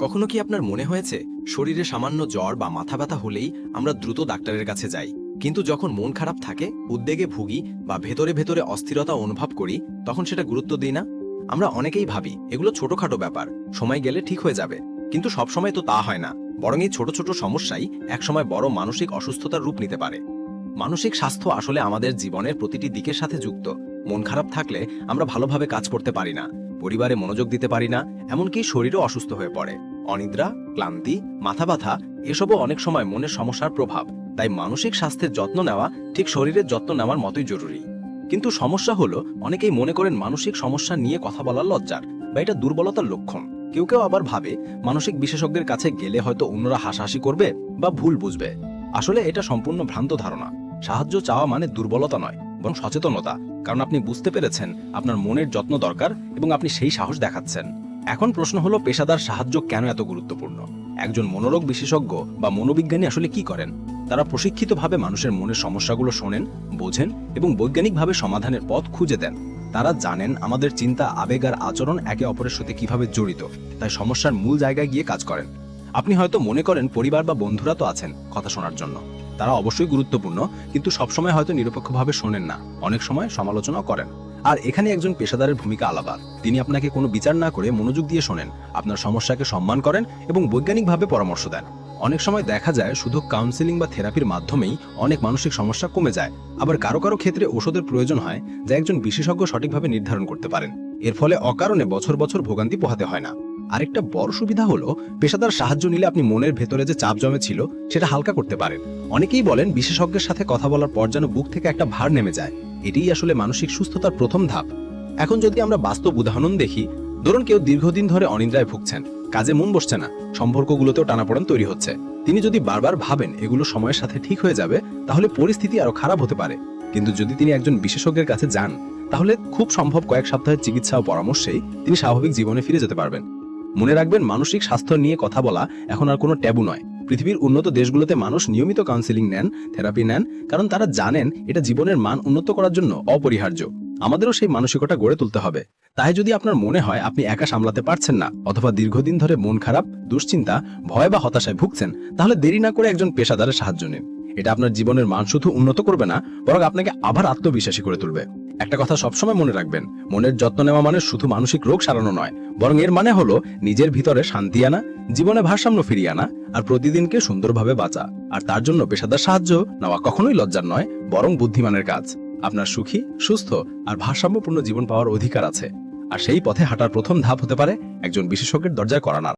কখনো কি আপনার মনে হয়েছে, শরীরে সামান্য জ্বর বা মাথা ব্যথা হলেই আমরা দ্রুত ডাক্তারের কাছে যাই? কিন্তু যখন মন খারাপ থাকে, উদ্বেগে ভুগি বা ভেতরে ভেতরে অস্থিরতা অনুভব করি, তখন সেটা গুরুত্ব দিই না? আমরা অনেকেই ভাবি, এগুলো ছোটখাটো ব্যাপার, সময় গেলে ঠিক হয়ে যাবে। কিন্তু সবসময় তো তা হয় না। বরং এই ছোট ছোট সমস্যাই একসময় বড় মানসিক অসুস্থতার রূপ নিতে পারে। মানসিক স্বাস্থ্য আসলে আমাদের জীবনের প্রতিটি দিকের সাথে যুক্ত। মন খারাপ থাকলে আমরা ভালোভাবে কাজ করতে পারি না। পরিবারে মনোযোগ দিতে পারি না, এমনকি শরীরও অসুস্থ হয়ে পড়ে। অনিদ্রা, ক্লান্তি, মাথা ব্যথা, এসবও অনেক সময় মনের সমস্যার প্রভাব। তাই মানসিক স্বাস্থ্যের যত্ন নেওয়া ঠিক শরীরের যত্ন নেওয়ার মতোই জরুরি। কিন্তু সমস্যা হলো, অনেকেই মনে করেন মানসিক সমস্যা নিয়ে কথা বলার লজ্জার বা এটা দুর্বলতার লক্ষণ। কেউ কেউ আবার ভাবে, মানসিক বিশেষজ্ঞের কাছে গেলে হয়তো অন্যরা হাসাহাসি করবে বা ভুল বুঝবে। আসলে এটা সম্পূর্ণ ভ্রান্ত ধারণা। সাহায্য চাওয়া মানে দুর্বলতা নয়। বরং সচেতনতা, কারণ আপনি বুঝতে পেরেছেন আপনার মনের যত্ন দরকার এবং আপনি সেই সাহস দেখাচ্ছেন। এখন প্রশ্ন হলো, পেশাদার সাহায্য কেন এত গুরুত্বপূর্ণ? একজন মনোরোগ বিশেষজ্ঞ বা মনোবিজ্ঞানী আসলে কি করেন? তারা প্রশিক্ষিতভাবে মানুষের মনের সমস্যাগুলো শোনেন, বোঝেন এবং বৈজ্ঞানিকভাবে সমাধানের পথ খুঁজে দেন। তারা জানেন আমাদের চিন্তা, আবেগ আর আচরণ একে অপরের সাথে কীভাবে জড়িত, তাই সমস্যার মূল জায়গায় গিয়ে কাজ করেন। আপনি হয়তো মনে করেন, পরিবার বা বন্ধুরা তো আছেন কথা শোনার জন্য। তারা অবশ্যই গুরুত্বপূর্ণ, কিন্তু সবসময় হয়তো নিরপেক্ষভাবে শোনেন না। অনেক সময় সমালোচনা করেন। আর এখানে একজন পেশাদারের ভূমিকা আলাদা। তিনি আপনাকে কোনো বিচার না করে মনোযোগ দিয়ে শোনেন, আপনার সমস্যাকে সম্মান করেন এবং বৈজ্ঞানিকভাবে পরামর্শ দেন। অনেক সময় দেখা যায় শুধু কাউন্সিলিং বা থেরাপির মাধ্যমেই অনেক মানসিক সমস্যা কমে যায়। আবার কারও কারও ক্ষেত্রে ওষুধের প্রয়োজন হয়, যা একজন বিশেষজ্ঞ সঠিকভাবে নির্ধারণ করতে পারেন। এর ফলে অকারণে বছর বছর ভোগান্তি পোহাতে হয় না। আরেকটা বড় সুবিধা হলো, পেশাদার সাহায্য নিলে আপনি মনের ভেতরে যে চাপ জমে ছিল সেটা হালকা করতে পারেন। অনেকেই বলেন বিশেষজ্ঞের সাথে কথা বলার পর যেন বুক থেকে একটা ভার নেমে যায়। এটাই আসলে মানসিক সুস্থতার প্রথম ধাপ। এখন যদি আমরা বাস্তব উদাহরণ দেখি, ধরুন কেউ দীর্ঘদিন ধরে অনিদ্রায় ভুগছেন, কাজে মন বসছে না, সম্পর্কগুলোতেও টানাপোড়েন তৈরি হচ্ছে। তিনি যদি বারবার ভাবেন এগুলো সময়ের সাথে ঠিক হয়ে যাবে, তাহলে পরিস্থিতি আরও খারাপ হতে পারে। কিন্তু যদি তিনি একজন বিশেষজ্ঞের কাছে যান, তাহলে খুব সম্ভব কয়েক সপ্তাহের চিকিৎসা ও পরামর্শেই তিনি স্বাভাবিক জীবনে ফিরে যেতে পারবেন। মনে রাখবেন, মানসিক স্বাস্থ্য নিয়ে কথা বলা এখন আর কোনো ট্যাবু নয়। পৃথিবীর উন্নত দেশগুলোতে মানুষ নিয়মিত কাউন্সিলিং নেন থেরাপি নেন, কারণ তারা জানেন এটা জীবনের মান উন্নত করার জন্য অপরিহার্য। আমাদেরও সেই মানসিকতা গড়ে তুলতে হবে। তাই যদি আপনার মনে হয় আপনি একা সামলাতে পারছেন না, অথবা দীর্ঘদিন ধরে মন খারাপ, দুশ্চিন্তা, ভয় বা হতাশায় ভুগছেন, তাহলে দেরি না করে একজন পেশাদারের সাহায্য নিন। এটা আপনার জীবনের মান শুধু উন্নত করবে না, বরং আপনাকে আবার আত্মবিশ্বাসী করে তুলবে। একটা কথা সবসময় মনে রাখবেন, মনের যত্ন নেওয়া মানে শুধু মানসিক রোগ সারানো নয়, বরং এর মানে হলো নিজের ভিতরে শান্তি আনা, জীবনে ভারসাম্য ফিরিয়ে আনা, আর প্রতিদিনকে সুন্দরভাবে বাঁচা। আর তার জন্য পেশাদার সাহায্য নেওয়া কখনোই লজ্জার নয়, বরং বুদ্ধিমানের কাজ। আপনার সুখী, সুস্থ আর ভারসাম্যপূর্ণ জীবন পাওয়ার অধিকার আছে। আর সেই পথে হাঁটার প্রথম ধাপ হতে পারে একজন বিশেষজ্ঞের দরজায় করানার